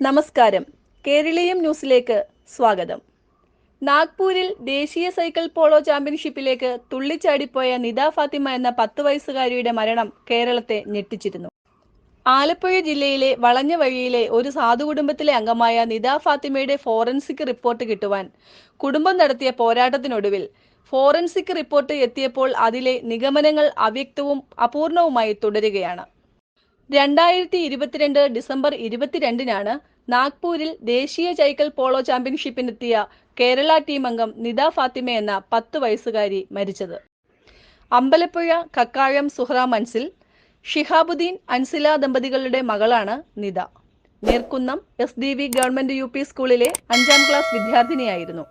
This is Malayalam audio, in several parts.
നമസ്കാരം. കേരളീയം ന്യൂസിലേക്ക് സ്വാഗതം. നാഗ്പൂരിൽ ദേശീയ സൈക്കിൾ പോളോ ചാമ്പ്യൻഷിപ്പിലേക്ക് തുള്ളിച്ചാടിപ്പോയ നിത ഫാത്തിമ എന്ന പത്ത് വയസ്സുകാരിയുടെ മരണം കേരളത്തെ ഞെട്ടിച്ചിരുന്നു. ആലപ്പുഴ ജില്ലയിലെ വളഞ്ഞ വഴിയിലെ ഒരു സാധു കുടുംബത്തിലെ അംഗമായ നിത ഫാത്തിമയുടെ ഫോറൻസിക് റിപ്പോർട്ട് കിട്ടുവാൻ കുടുംബം നടത്തിയ പോരാട്ടത്തിനൊടുവിൽ ഫോറൻസിക് റിപ്പോർട്ട് എത്തിയപ്പോൾ അതിലെ നിഗമനങ്ങൾ അവ്യക്തവും അപൂർണവുമായി തുടരുകയാണ്. രണ്ടായിരത്തി ഇരുപത്തിരണ്ട് ഡിസംബർ ഇരുപത്തിരണ്ടിനാണ് നാഗ്പൂരിൽ ദേശീയ ജൈക്കൽ പോളോ ചാമ്പ്യൻഷിപ്പിനെത്തിയ കേരള ടീം അംഗം നിദ ഫാത്തിമ എന്ന പത്ത് വയസ്സുകാരി മരിച്ചത്. അമ്പലപ്പുഴ കക്കാഴം സുഹ്റ മൻസിൽ ഷിഹാബുദ്ദീൻ അൻസില ദമ്പതികളുടെ മകളാണ് Nida. Nerkunnam S D V government U P സ്കൂളിലെ അഞ്ചാം ക്ലാസ് വിദ്യാർത്ഥിനിയായിരുന്നു.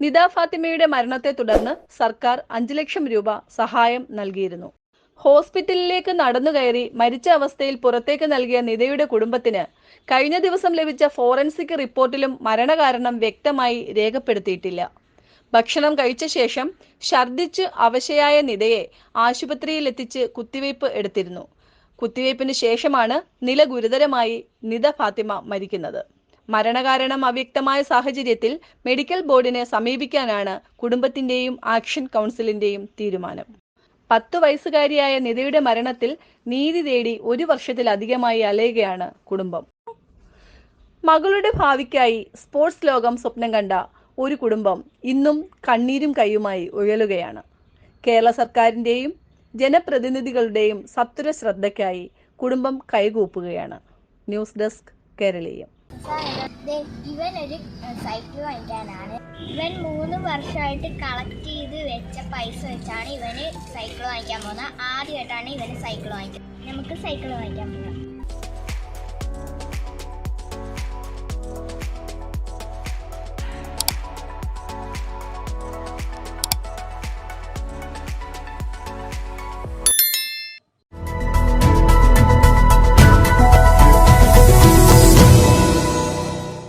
നിദ ഫാത്തിമയുടെ മരണത്തെ തുടർന്ന് സർക്കാർ അഞ്ചു ലക്ഷം രൂപ സഹായം നൽകിയിരുന്നു. ഹോസ്പിറ്റലിലേക്ക് നടന്നു കയറി മരിച്ച അവസ്ഥയിൽ പുറത്തേക്ക് നൽകിയ നിതയുടെ കുടുംബത്തിന് കഴിഞ്ഞ ദിവസം ലഭിച്ച ഫോറൻസിക് റിപ്പോർട്ടിലും മരണകാരണം വ്യക്തമായി രേഖപ്പെടുത്തിയിട്ടില്ല. ഭക്ഷണം കഴിച്ച ശേഷം ഛർദ്ദിച്ച് അവശയായ നിതയെ ആശുപത്രിയിൽ എത്തിച്ച് കുത്തിവയ്പ് എടുത്തിരുന്നു. കുത്തിവയ്പ്പിന് ശേഷമാണ് നില ഗുരുതരമായി നിത ഫാത്തിമ മരിക്കുന്നത്. മരണകാരണം അവ്യക്തമായ സാഹചര്യത്തിൽ മെഡിക്കൽ ബോർഡിനെ സമീപിക്കാനാണ് കുടുംബത്തിന്റെയും ആക്ഷൻ കൗൺസിലിന്റെയും തീരുമാനം. പത്തു വയസ്സുകാരിയായ നിതയുടെ മരണത്തിൽ നീതി തേടി ഒരു വർഷത്തിലധികമായി അലയുകയാണ് കുടുംബം. മകളുടെ ഭാവിക്കായി സ്പോർട്സ് ലോകം സ്വപ്നം കണ്ട ഒരു കുടുംബം ഇന്നും കണ്ണീരും കൈയുമായി ഉഴലുകയാണ് കേരള സർക്കാരിന്റെയും ജനപ്രതിനിധികളുടെയും സത്വര ശ്രദ്ധയ്ക്കായി കുടുംബം കൈകൂപ്പുകയാണ്. News desk Keraleeyam. ദേ, ഇവൻ ഒരു സൈക്കിൾ വാങ്ങിക്കാനാണ്. ഇവൻ മൂന്ന് വർഷമായിട്ട് കളക്ട് ചെയ്ത് വെച്ച പൈസ വെച്ചാണ് ഇവന് സൈക്കിൾ വാങ്ങിക്കാൻ പോകുന്നത്. ആദ്യമായിട്ടാണ് ഇവന് സൈക്കിൾ വാങ്ങിക്കുന്നത്. നമുക്ക് സൈക്കിൾ വാങ്ങിക്കാൻ പോകാം.